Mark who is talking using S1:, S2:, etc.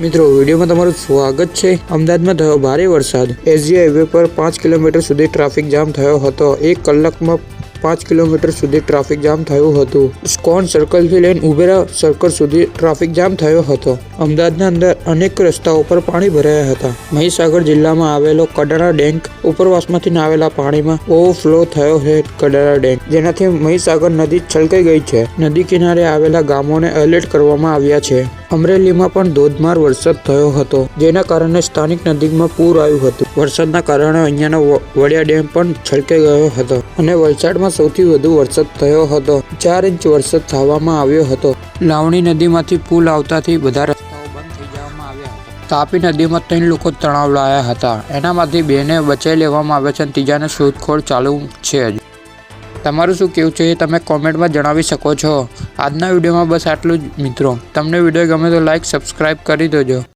S1: મિત્રો, વિડીયોમાં તમારું સ્વાગત છે. અમદાવાદમાં થયો ભારે વરસાદ. એસજી હાઈવે પર પાંચ કિલોમીટર સુધી ટ્રાફિક જામ થયો હતો. એક કલાકમાં પાંચ કિલોમીટર સુધી ટ્રાફિક જામ થયું હતું. સ્કોન સર્કલથી લઈને ઉબેરા સર્કલ સુધી ટ્રાફિક જામ થયો હતો. અમદાવાદના અંદર અનેક રસ્તાઓ પર પાણી ભરાયા હતા. મહીસાગર જિલ્લામાં આવેલો કડાણા ડેન્ક ઉપરવાસમાંથી આવેલા પાણીમાં ઓવરફ્લો થયો છે કડાણા ડેન્ક જેનાથી મહીસાગર નદી છલકાઈ ગઈ છે. નદી કિનારે આવેલા ગામોને એલર્ટ કરવામાં આવ્યા છે. અમરેલીમાં પણ ધોધમાર વરસાદ થયો હતો, જેના કારણે સ્થાનિક નદીમાં પૂર આવ્યું હતું. વરસાદના કારણે અહીંયાનો વડિયા ડેમ પણ છલકાઈ ગયો હતો અને વલસાડમાં સૌથી વધુ વરસાદ થયો હતો. ચાર ઇંચ વરસાદ થવામાં આવ્યો હતો. લાવણી નદીમાંથી પુલ આવતાથી બધા તાપી નદીમાં ત્રણ લોકો તણાવ લાયા હતા. એનામાંથી બેને બચાવી લેવામાં આવ્યા છે અને ત્રીજાને શોધખોળ ચાલુ છે તમારું શું કેવું છે એ તમે કોમેન્ટમાં જણાવી શકો છો. આજના વિડીયોમાં બસ આટલું જ મિત્રો. તમને વીડિયો ગમે તો લાઈક સબસ્ક્રાઈબ કરી દેજો.